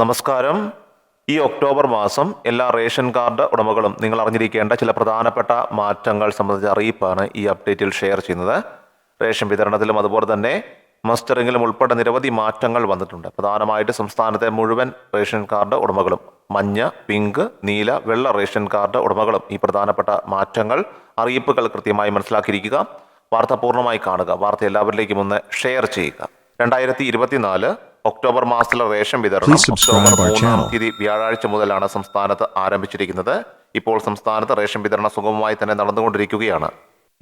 നമസ്കാരം. ഈ ഒക്ടോബർ മാസം എല്ലാ റേഷൻ കാർഡ് ഉടമകളും നിങ്ങൾ അറിഞ്ഞിരിക്കേണ്ട ചില പ്രധാനപ്പെട്ട മാറ്റങ്ങൾ സംബന്ധിച്ച അറിയിപ്പാണ് ഈ അപ്ഡേറ്റിൽ ഷെയർ ചെയ്യുന്നത്. റേഷൻ വിതരണത്തിലും അതുപോലെ തന്നെ മസ്റ്ററിങ്ങിലും ഉൾപ്പെടെ നിരവധി മാറ്റങ്ങൾ വന്നിട്ടുണ്ട്. പ്രധാനമായിട്ട് സംസ്ഥാനത്തെ മുഴുവൻ റേഷൻ കാർഡ് ഉടമകളും മഞ്ഞ പിങ്ക് നീല വെള്ള റേഷൻ കാർഡ് ഉടമകളും ഈ പ്രധാനപ്പെട്ട മാറ്റങ്ങൾ അറിയിപ്പുകൾ കൃത്യമായി മനസ്സിലാക്കിയിരിക്കുക. വാർത്ത പൂർണമായി കാണുക. വാർത്ത എല്ലാവരിലേക്കും ഒന്ന് ഷെയർ ചെയ്യുക. രണ്ടായിരത്തി ഇരുപത്തിനാല് ഒക്ടോബർ മാസത്തിലെ റേഷൻ വിതരണം ഒക്ടോബർ മൂന്നാം തീയതി വ്യാഴാഴ്ച മുതലാണ് സംസ്ഥാനത്ത് ആരംഭിച്ചിരിക്കുന്നത്. ഇപ്പോൾ സംസ്ഥാനത്ത് റേഷൻ വിതരണം സുഗമമായി തന്നെ നടന്നുകൊണ്ടിരിക്കുകയാണ്.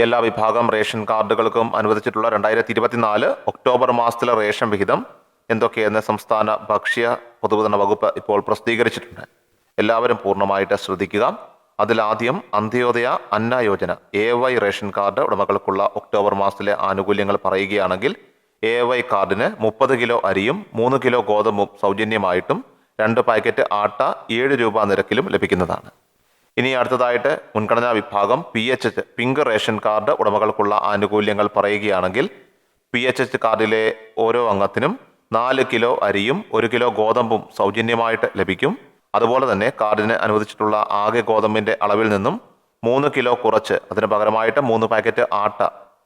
എല്ലാ വിഭാഗം റേഷൻ കാർഡുകൾക്കും അനുവദിച്ചിട്ടുള്ള രണ്ടായിരത്തി ഇരുപത്തിനാല് ഒക്ടോബർ മാസത്തിലെ റേഷൻ വിഹിതം എന്തൊക്കെയെന്ന് സംസ്ഥാന ഭക്ഷ്യ പൊതുവിതരണ വകുപ്പ് ഇപ്പോൾ പ്രസിദ്ധീകരിച്ചിട്ടുണ്ട്. എല്ലാവരും പൂർണമായിട്ട് ശ്രദ്ധിക്കുക. അതിലാദ്യം Antyodaya Anna Yojana A Y ration card ഉടമകൾക്കുള്ള October മാസത്തിലെ ആനുകൂല്യങ്ങൾ പറയുകയാണെങ്കിൽ എ വൈ കാർഡിന് മുപ്പത് കിലോ അരിയും മൂന്ന് കിലോ ഗോതമ്പും സൗജന്യമായിട്ടും രണ്ട് പാക്കറ്റ് ആട്ട ഏഴ് രൂപ നിരക്കിലും ലഭിക്കുന്നതാണ്. ഇനി അടുത്തതായിട്ട് മുൻഗണനാ വിഭാഗം P H H pink ration card ഉടമകൾക്കുള്ള ആനുകൂല്യങ്ങൾ പറയുകയാണെങ്കിൽ പി എച്ച് എച്ച് കാർഡിലെ ഓരോ അംഗത്തിനും നാല് കിലോ അരിയും ഒരു കിലോ ഗോതമ്പും സൗജന്യമായിട്ട് ലഭിക്കും. അതുപോലെ തന്നെ കാർഡിന് അനുവദിച്ചിട്ടുള്ള ആകെ ഗോതമ്പിന്റെ അളവിൽ നിന്നും മൂന്ന് കിലോ കുറച്ച് അതിന് പകരമായിട്ട് മൂന്ന് പാക്കറ്റ് ആട്ട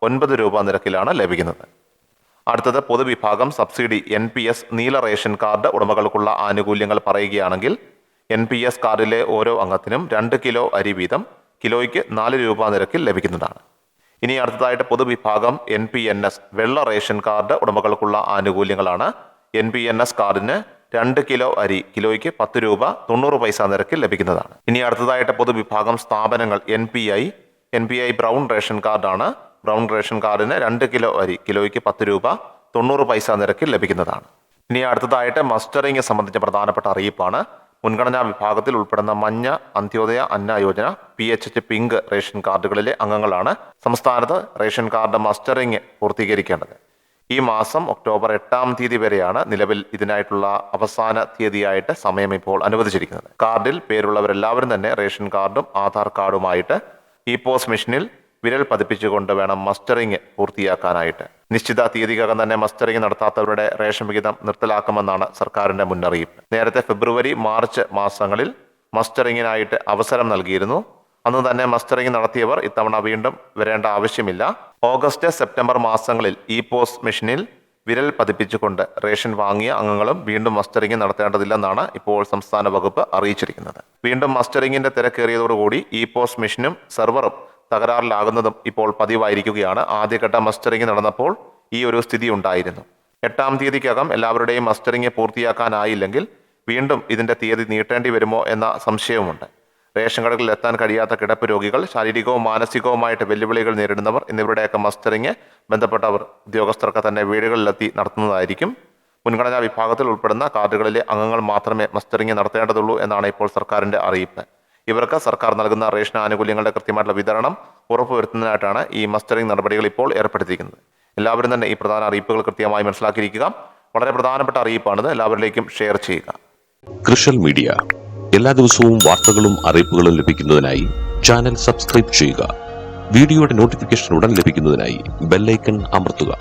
ഒൻപത് രൂപ നിരക്കിലാണ് ലഭിക്കുന്നത്. അടുത്തത് പൊതുവിഭാഗം സബ്സിഡി എൻ പി എസ് നീല റേഷൻ കാർഡ് ഉടമകൾക്കുള്ള ആനുകൂല്യങ്ങൾ പറയുകയാണെങ്കിൽ എൻ പി എസ് കാർഡിലെ ഓരോ അംഗത്തിനും രണ്ട് കിലോ അരി വീതം കിലോയ്ക്ക് നാല് രൂപ നിരക്കിൽ ലഭിക്കുന്നതാണ്. ഇനി അടുത്തതായിട്ട് പൊതുവിഭാഗം എൻ പി എൻ എസ് വെള്ള റേഷൻ കാർഡ് ഉടമകൾക്കുള്ള ആനുകൂല്യങ്ങളാണ്. എൻ പി എൻ എസ് കാർഡിന് രണ്ട് കിലോ അരി കിലോയ്ക്ക് പത്ത് രൂപ തൊണ്ണൂറ് പൈസ നിരക്കിൽ ലഭിക്കുന്നതാണ്. ഇനി അടുത്തതായിട്ട് പൊതുവിഭാഗം സ്ഥാപനങ്ങൾ N P I N P I brown ration കാർഡാണ്. ബ്രൗൺ റേഷൻ കാർഡിന് രണ്ട് കിലോ അരി കിലോയ്ക്ക് പത്ത് രൂപ തൊണ്ണൂറ് പൈസ നിരക്കിൽ ലഭിക്കുന്നതാണ്. ഇനി അടുത്തതായിട്ട് മസ്റ്ററിംഗ് സംബന്ധിച്ച പ്രധാനപ്പെട്ട അറിയിപ്പാണ്. മുൻഗണനാ വിഭാഗത്തിൽ ഉൾപ്പെടുന്ന മഞ്ഞ Antyodaya Anna Yojana P H H pink ration കാർഡുകളിലെ അംഗങ്ങളാണ് സംസ്ഥാനത്ത് റേഷൻ കാർഡ് മസ്റ്ററിംഗ് പൂർത്തീകരിക്കേണ്ടത്. ഈ മാസം ഒക്ടോബർ എട്ടാം തീയതി വരെയാണ് നിലവിൽ ഇതിനായിട്ടുള്ള അവസാന തീയതിയായിട്ട് സമയം ഇപ്പോൾ അനുവദിച്ചിരിക്കുന്നത്. കാർഡിൽ പേരുള്ളവരെല്ലാവരും തന്നെ റേഷൻ കാർഡും ആധാർ കാർഡുമായിട്ട് ഇ പോസ്റ്റ് മെഷീനിൽ വിരൽ പതിപ്പിച്ചുകൊണ്ട് വേണം മസ്റ്ററിംഗ് പൂർത്തിയാക്കാനായിട്ട്. നിശ്ചിത തീയതിക്കകം തന്നെ മസ്റ്ററിംഗ് നടത്താത്തവരുടെ റേഷൻ വിഹിതം നിർത്തലാക്കുമെന്നാണ് സർക്കാരിന്റെ മുന്നറിയിപ്പ്. നേരത്തെ ഫെബ്രുവരി മാർച്ച് മാസങ്ങളിൽ മസ്റ്ററിങ്ങിനായിട്ട് അവസരം നൽകിയിരുന്നു. അന്ന് തന്നെ മസ്റ്ററിംഗ് നടത്തിയവർ ഇത്തവണ വീണ്ടും വരേണ്ട ആവശ്യമില്ല. ഓഗസ്റ്റ് സെപ്റ്റംബർ മാസങ്ങളിൽ ഇ പോസ് മെഷീനിൽ വിരൽ പതിപ്പിച്ചുകൊണ്ട് റേഷൻ വാങ്ങിയ അംഗങ്ങളും വീണ്ടും മസ്റ്ററിംഗ് നടത്തേണ്ടതില്ലെന്നാണ് ഇപ്പോൾ സംസ്ഥാന വകുപ്പ് അറിയിച്ചിരിക്കുന്നത്. വീണ്ടും മസ്റ്ററിംഗിന്റെ തിരക്കേറിയതോടുകൂടി ഇ പോസ് മെഷീനും സെർവറും തകരാറിലാകുന്നതും ഇപ്പോൾ പതിവായിരിക്കുകയാണ്. ആദ്യഘട്ട മസ്റ്ററിംഗ് നടന്നപ്പോൾ ഈ ഒരു സ്ഥിതി ഉണ്ടായിരുന്നു. എട്ടാം തീയതിക്കകം എല്ലാവരുടെയും മസ്റ്ററിംഗ് പൂർത്തിയാക്കാനായില്ലെങ്കിൽ വീണ്ടും ഇതിന്റെ തീയതി നീട്ടേണ്ടി വരുമോ എന്ന സംശയവുമുണ്ട്. റേഷൻ കടകളിൽ എത്താൻ കഴിയാത്ത കിടപ്പ് രോഗികൾ ശാരീരികവും മാനസികവുമായിട്ട് വെല്ലുവിളികൾ നേരിടുന്നവർ എന്നിവരുടെയൊക്കെ മസ്റ്ററിംഗ് ബന്ധപ്പെട്ടവർ ഉദ്യോഗസ്ഥർക്ക് തന്നെ വീടുകളിലെത്തി നടത്തുന്നതായിരിക്കും. മുൻഗണനാ വിഭാഗത്തിൽ ഉൾപ്പെടുന്ന കാർഡുകളിലെ അംഗങ്ങൾ മാത്രമേ മസ്റ്ററിംഗ് നടത്തേണ്ടതുള്ളൂ എന്നാണ് ഇപ്പോൾ സർക്കാരിന്റെ അറിയിപ്പ്. ഇവർക്ക് സർക്കാർ നൽകുന്ന റേഷൻ ആനുകൂല്യങ്ങളുടെ കൃത്യമായിട്ടുള്ള വിതരണം ഉറപ്പുവരുത്തുന്നതിനായിട്ടാണ് ഈ മസ്റ്ററിംഗ് നടപടികൾ ഇപ്പോൾ ഏർപ്പെടുത്തിയിരിക്കുന്നത്. എല്ലാവരും തന്നെ ഈ പ്രധാന അറിയിപ്പുകൾ കൃത്യമായി മനസ്സിലാക്കിയിരിക്കുക. വളരെ പ്രധാനപ്പെട്ട അറിയിപ്പാണിത്. എല്ലാവരിലേക്കും ഷെയർ ചെയ്യുക. കൃഷൽ മീഡിയ. എല്ലാ ദിവസവും വാർത്തകളും അറിയിപ്പുകളും ലഭിക്കുന്നതിനായി ചാനൽ സബ്സ്ക്രൈബ് ചെയ്യുക. വീഡിയോയുടെ നോട്ടിഫിക്കേഷൻ ഉടൻ ലഭിക്കുന്നതിനായി ബെല്ലൈക്കൺ അമർത്തുക.